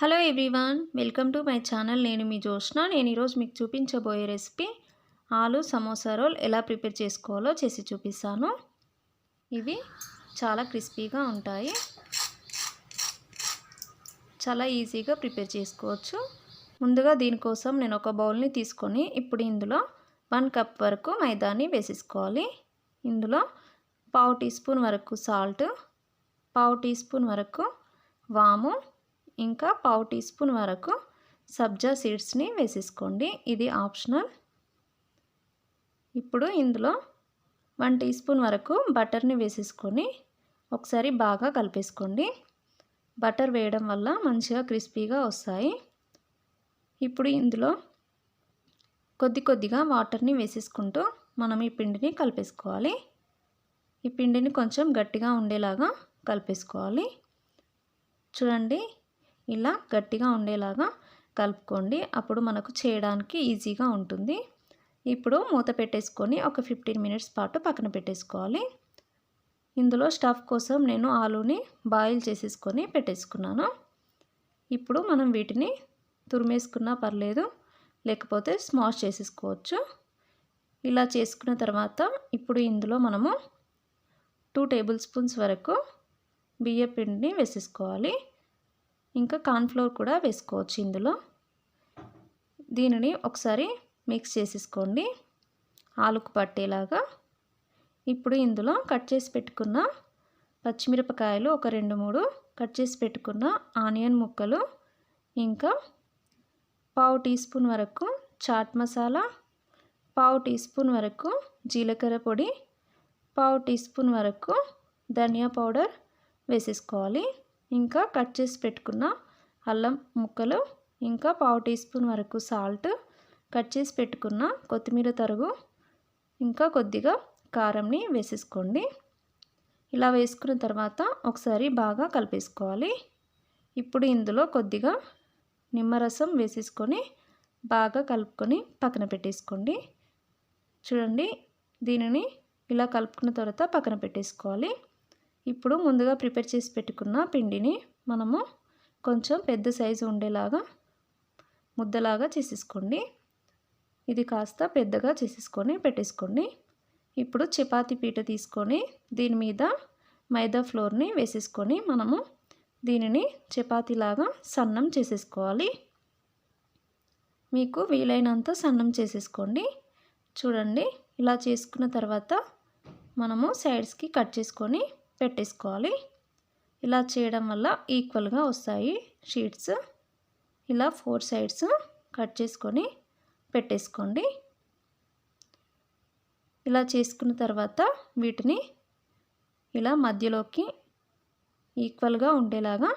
Hello everyone welcome to my channel. నేను మీ జోష్న నేను ఈరోజు మీకు చూపించబోయే రెసిపీ ఆలు సమోసా రోల్ ఎలా ప్రిపేర్ చేసుకోవాలో చేసి చూపిస్తాను. ఇవి చాలా క్రిస్పీగా ఉంటాయి. చాలా ఈజీగా ప్రిపేర్ చేసుకోవచ్చు. ముందుగా దీనికోసం నేను ఒక బౌల్ని తీసుకొని ఇప్పుడు ఇందులో వన్ కప్ వరకు మైదాన్ని వేసేసుకోవాలి. ఇందులో పావు టీ స్పూన్ వరకు సాల్ట్ పావు టీ స్పూన్ వరకు వాము ఇంకా పావు టీ స్పూన్ వరకు సబ్జా సీడ్స్ని వేసేసుకోండి. ఇది ఆప్షనల్. ఇప్పుడు ఇందులో వన్ టీ స్పూన్ వరకు బటర్ని వేసేసుకొని ఒకసారి బాగా కలిపేసుకోండి. బటర్ వేయడం వల్ల మంచిగా క్రిస్పీగా వస్తాయి. ఇప్పుడు ఇందులో కొద్ది కొద్దిగా వాటర్ని వేసేసుకుంటూ మనం ఈ పిండిని కలిపేసుకోవాలి. ఈ పిండిని కొంచెం గట్టిగా ఉండేలాగా కలిపేసుకోవాలి. చూడండి ఇలా గట్టిగా ఉండేలాగా కలుపుకోండి. అప్పుడు మనకు చేయడానికి ఈజీగా ఉంటుంది. ఇప్పుడు మూత పెట్టేసుకొని ఒక ఫిఫ్టీన్ మినిట్స్ పాటు పక్కన పెట్టేసుకోవాలి. ఇందులో స్టఫ్ కోసం నేను ఆలూని బాయిల్ చేసేసుకొని పెట్టేసుకున్నాను. ఇప్పుడు మనం వీటిని తురిమేసుకున్నా పర్లేదు లేకపోతే స్మాష్ చేసేసుకోవచ్చు. ఇలా చేసుకున్న తర్వాత ఇప్పుడు ఇందులో మనము టూ టేబుల్ స్పూన్స్ వరకు బియ్య పిండిని వేసేసుకోవాలి. ఇంకా కార్న్ఫ్లోర్ కూడా వేసుకోవచ్చు ఇందులో. దీనిని ఒకసారి మిక్స్ చేసేసుకోండి. ఆలుకు పట్టేలాగా. ఇప్పుడు ఇందులో కట్ చేసి పెట్టుకున్న పచ్చిమిరపకాయలు ఒక రెండు మూడు కట్ చేసి పెట్టుకున్న ఆనియన్ ముక్కలు ఇంకా పావు టీ స్పూన్ వరకు చాట్ మసాలా పావు టీ స్పూన్ వరకు జీలకర్ర పొడి పావు టీ స్పూన్ వరకు ధనియా పౌడర్ వేసేసుకోవాలి. ఇంకా కట్ చేసి పెట్టుకున్న అల్లం ముక్కలు ఇంకా పావు టీ స్పూన్ వరకు సాల్ట్ కట్ చేసి పెట్టుకున్న కొత్తిమీర తరుగు ఇంకా కొద్దిగా కారంని వేసేసుకోండి. ఇలా వేసుకున్న తర్వాత ఒకసారి బాగా కలిపేసుకోవాలి. ఇప్పుడు ఇందులో కొద్దిగా నిమ్మరసం వేసేసుకొని బాగా కలుపుకొని పక్కన పెట్టేసుకోండి. చూడండి దీనిని ఇలా కలుపుకున్న తర్వాత పక్కన పెట్టేసుకోవాలి. ఇప్పుడు ముందుగా ప్రిపేర్ చేసి పెట్టుకున్న పిండిని మనము కొంచెం పెద్ద సైజు ఉండేలాగా ముద్దలాగా చేసేసుకోండి. ఇది కాస్త పెద్దగా చేసేసుకొని పెట్టేసుకోండి. ఇప్పుడు చపాతి పీట తీసుకొని దీని మీద మైదా ఫ్లోర్ని వేసేసుకొని మనము దీనిని చపాతీలాగా సన్నం చేసేసుకోవాలి. మీకు వీలైనంత సన్నం చేసేసుకోండి. చూడండి ఇలా చేసుకున్న తర్వాత మనము సైడ్స్కి కట్ చేసుకొని పెట్టేసుకోవాలి. ఇలా చేయడం వల్ల ఈక్వల్గా వస్తాయి షీట్స్ ఇలా ఫోర్ సైడ్స్ కట్ చేసుకొని పెట్టేసుకోండి. ఇలా చేసుకున్న తర్వాత వీటిని ఇలా మధ్యలోకి ఈక్వల్గా ఉండేలాగా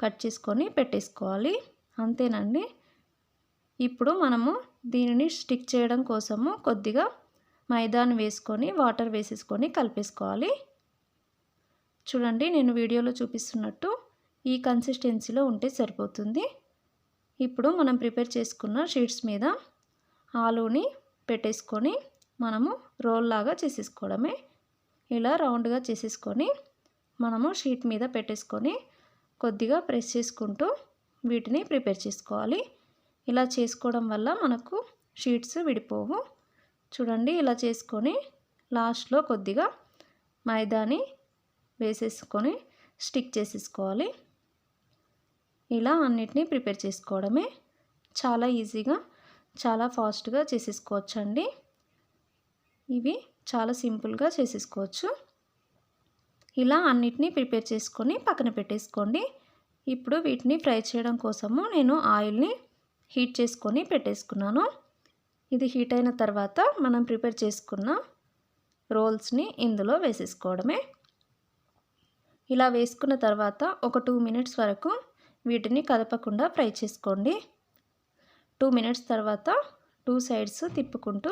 కట్ చేసుకొని పెట్టేసుకోవాలి. అంతేనండి. ఇప్పుడు మనము దీనిని స్టిక్ చేయడం కోసము కొద్దిగా మైదాను వేసుకొని వాటర్ వేసేసుకొని కలిపేసుకోవాలి. చూడండి నేను వీడియోలో చూపిస్తున్నట్టు ఈ కన్సిస్టెన్సీలో ఉంటే సరిపోతుంది. ఇప్పుడు మనం ప్రిపేర్ చేసుకున్న షీట్స్ మీద ఆలూని పెట్టేసుకొని మనము రోల్ లాగా చేసేసుకోవడమే. ఇలా రౌండ్గా చేసేసుకొని మనము షీట్ మీద పెట్టేసుకొని కొద్దిగా ప్రెస్ చేసుకుంటూ వీటిని ప్రిపేర్ చేసుకోవాలి. ఇలా చేసుకోవడం వల్ల మనకు షీట్స్ విడిపోవు. చూడండి ఇలా చేసుకొని లాస్ట్లో కొద్దిగా మైదాని వేసేసుకొని స్టిక్ చేసేసుకోవాలి. ఇలా అన్నిటినీ ప్రిపేర్ చేసుకోవడమే చాలా ఈజీగా చాలా ఫాస్ట్గా చేసేసుకోవచ్చు అండి ఇవి చాలా సింపుల్గా చేసేసుకోవచ్చు. ఇలా అన్నిటినీ ప్రిపేర్ చేసుకొని పక్కన పెట్టేసుకోండి. ఇప్పుడు వీటిని ఫ్రై చేయడం కోసము నేను ఆయిల్ని హీట్ చేసుకొని పెట్టేసుకున్నాను. ఇది హీట్ అయిన తర్వాత మనం ప్రిపేర్ చేసుకున్న రోల్స్ని ఇందులో వేసేసుకోవడమే. ఇలా వేసుకున్న తర్వాత ఒక టూ మినిట్స్ వరకు వీటిని కదపకుండా ఫ్రై చేసుకోండి. టూ మినిట్స్ తర్వాత టూ సైడ్స్ తిప్పుకుంటూ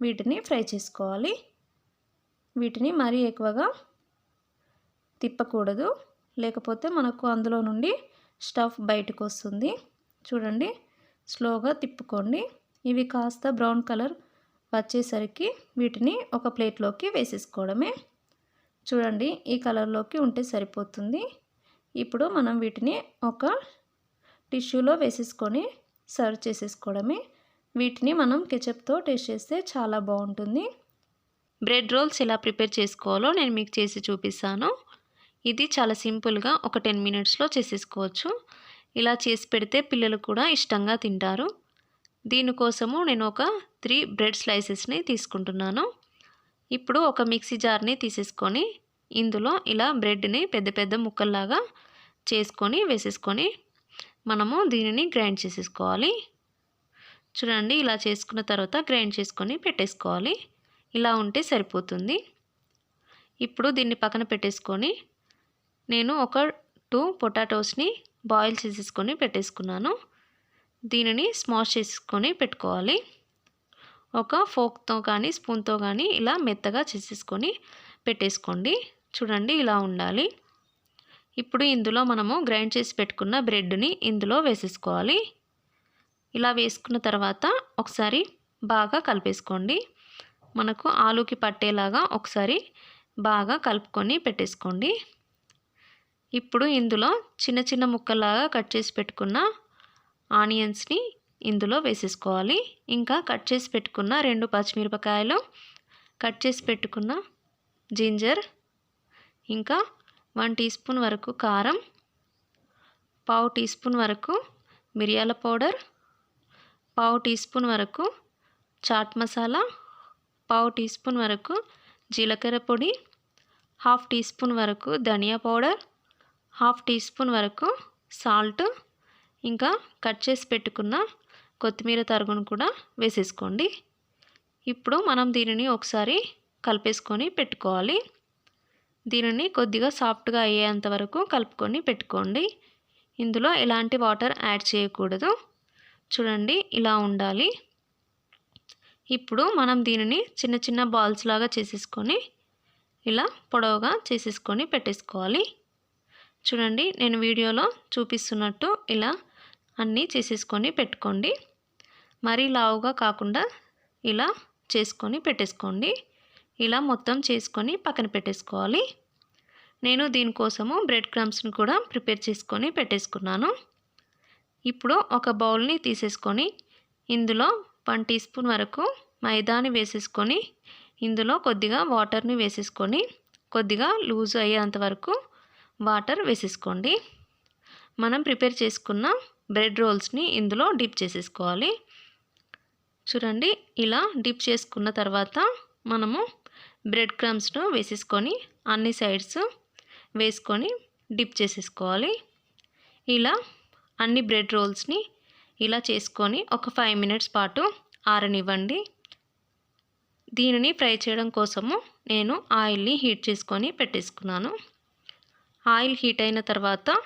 వీటిని ఫ్రై చేసుకోవాలి. వీటిని మరీ ఎక్కువగా తిప్పకూడదు. లేకపోతే మనకు అందులో నుండి స్టఫ్ బయటకు వస్తుంది. చూడండి స్లోగా తిప్పుకోండి. ఇవి కాస్త బ్రౌన్ కలర్ వచ్చేసరికి వీటిని ఒక ప్లేట్లోకి వేసేసుకోవడమే. చూడండి ఈ కలర్లోకి ఉంటే సరిపోతుంది. ఇప్పుడు మనం వీటిని ఒక టిష్యూలో వేసేసుకొని సర్వ్ చేసేసుకోవడమే. వీటిని మనం కెచప్తో టేస్ట్ చేస్తే చాలా బాగుంటుంది. బ్రెడ్ రోల్స్ ఎలా ప్రిపేర్ చేసుకోవాలో నేను మీకు చేసి చూపిస్తాను. ఇది చాలా సింపుల్గా ఒక టెన్ మినిట్స్లో చేసేసుకోవచ్చు. ఇలా చేసి పెడితే పిల్లలు కూడా ఇష్టంగా తింటారు. దీనికోసము నేను ఒక త్రీ బ్రెడ్ స్లైసెస్ని తీసుకుంటున్నాను. ఇప్పుడు ఒక మిక్సీ జార్ని తీసేసుకొని ఇందులో ఇలా బ్రెడ్ని పెద్ద పెద్ద ముక్కల్లాగా చేసుకొని వేసేసుకొని మనము దీనిని గ్రైండ్ చేసేసుకోవాలి. చూడండి ఇలా చేసుకున్న తర్వాత గ్రైండ్ చేసుకొని పెట్టేసుకోవాలి. ఇలా ఉంటే సరిపోతుంది. ఇప్పుడు దీన్ని పక్కన పెట్టేసుకొని నేను ఒక టూ పొటాటోస్ని బాయిల్ చేసేసుకొని పెట్టేసుకున్నాను. దీనిని స్మాష్ చేసుకొని పెట్టుకోవాలి. ఒక ఫోక్తో కానీ స్పూన్తో కానీ ఇలా మెత్తగా చేసేసుకొని పెట్టేసుకోండి. చూడండి ఇలా ఉండాలి. ఇప్పుడు ఇందులో మనము గ్రైండ్ చేసి పెట్టుకున్న బ్రెడ్ని ఇందులో వేసేసుకోవాలి. ఇలా వేసుకున్న తర్వాత ఒకసారి బాగా కలిపేసుకోండి. మనకు ఆలుకి పట్టేలాగా ఒకసారి బాగా కలుపుకొని పెట్టేసుకోండి. ఇప్పుడు ఇందులో చిన్న చిన్న ముక్కలాగా కట్ చేసి పెట్టుకున్న ఆనియన్స్ని ఇందులో వేసేసుకోవాలి. ఇంకా కట్ చేసి పెట్టుకున్న రెండు పచ్చిమిరపకాయలు కట్ చేసి పెట్టుకున్న జింజర్ ఇంకా వన్ టీ స్పూన్ వరకు కారం పావు టీ స్పూన్ వరకు మిరియాల పౌడర్ పావు టీ స్పూన్ వరకు చాట్ మసాలా పావు టీ స్పూన్ వరకు జీలకర్ర పొడి హాఫ్ టీ స్పూన్ వరకు ధనియా పౌడర్ హాఫ్ టీ స్పూన్ వరకు సాల్ట్ ఇంకా కట్ చేసి పెట్టుకున్న కొత్తిమీర తరుగును కూడా వేసేసుకోండి. ఇప్పుడు మనం దీనిని ఒకసారి కలిపేసుకొని పెట్టుకోవాలి. దీనిని కొద్దిగా సాఫ్ట్గా అయ్యేంత వరకు కలుపుకొని పెట్టుకోండి. ఇందులో ఎలాంటి వాటర్ యాడ్ చేయకూడదు. చూడండి ఇలా ఉండాలి. ఇప్పుడు మనం దీనిని చిన్న చిన్న బాల్స్ లాగా చేసేసుకొని ఇలా పొడవుగా చేసేసుకొని పెట్టేసుకోవాలి. చూడండి నేను వీడియోలో చూపిస్తున్నట్టు ఇలా అన్నీ చేసేసుకొని పెట్టుకోండి. మరీ లావుగా కాకుండా ఇలా చేసుకొని పెట్టేసుకోండి. ఇలా మొత్తం చేసుకొని పక్కన పెట్టేసుకోవాలి. నేను దీనికోసము బ్రెడ్ క్రమ్స్ని కూడా ప్రిపేర్ చేసుకొని పెట్టేసుకున్నాను. ఇప్పుడు ఒక బౌల్ని తీసేసుకొని ఇందులో వన్ టీ స్పూన్ వరకు మైదాని వేసేసుకొని ఇందులో కొద్దిగా వాటర్ని వేసేసుకొని కొద్దిగా లూజ్ అయ్యేంత వరకు వాటర్ వేసేసుకోండి. మనం ప్రిపేర్ చేసుకున్న బ్రెడ్ రోల్స్ని ఇందులో డిప్ చేసేసుకోవాలి. చూడండి ఇలా డిప్ చేసుకున్న తర్వాత మనము బ్రెడ్ క్రమ్స్ను వేసేసుకొని అన్ని సైడ్స్ వేసుకొని డిప్ చేసేసుకోవాలి. ఇలా అన్ని బ్రెడ్ రోల్స్ని ఇలా చేసుకొని ఒక ఫైవ్ మినిట్స్ పాటు ఆరనివ్వండి. దీనిని ఫ్రై చేయడం కోసము నేను ఆయిల్ని హీట్ చేసుకొని పెట్టేసుకున్నాను. ఆయిల్ హీట్ అయిన తర్వాత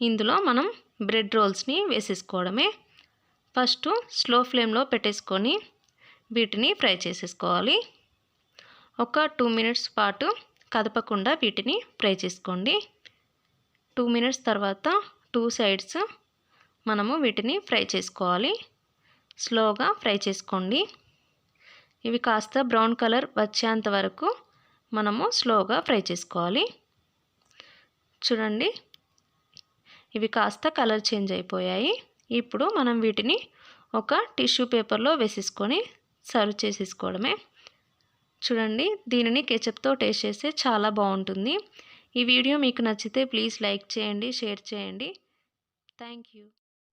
ఇందులో మనం బ్రెడ్ రోల్స్ని వేసేసుకోవడమే. ఫస్ట్ స్లో ఫ్లేమ్లో పెట్టేసుకొని వీటిని ఫ్రై చేసేసుకోవాలి. ఒక టూ మినిట్స్ పాటు కదపకుండా వీటిని ఫ్రై చేసుకోండి. టూ మినిట్స్ తర్వాత టూ సైడ్స్ మనము వీటిని ఫ్రై చేసుకోవాలి. స్లోగా ఫ్రై చేసుకోండి. ఇవి కాస్త బ్రౌన్ కలర్ వచ్చేంత వరకు మనము స్లోగా ఫ్రై చేసుకోవాలి. చూడండి ఇవి కాస్త కలర్ చేంజ్ అయిపోయాయి. ఇప్పుడు మనం వీటిని ఒక టిష్యూ పేపర్లో వేసేసుకొని సర్వ్ చేసేసుకోవడమే. చూడండి దీనిని కెచప్తో టేస్ట్ చేస్తే చాలా బాగుంటుంది. ఈ వీడియో మీకు నచ్చితే ప్లీజ్ లైక్ చేయండి షేర్ చేయండి. Thank you.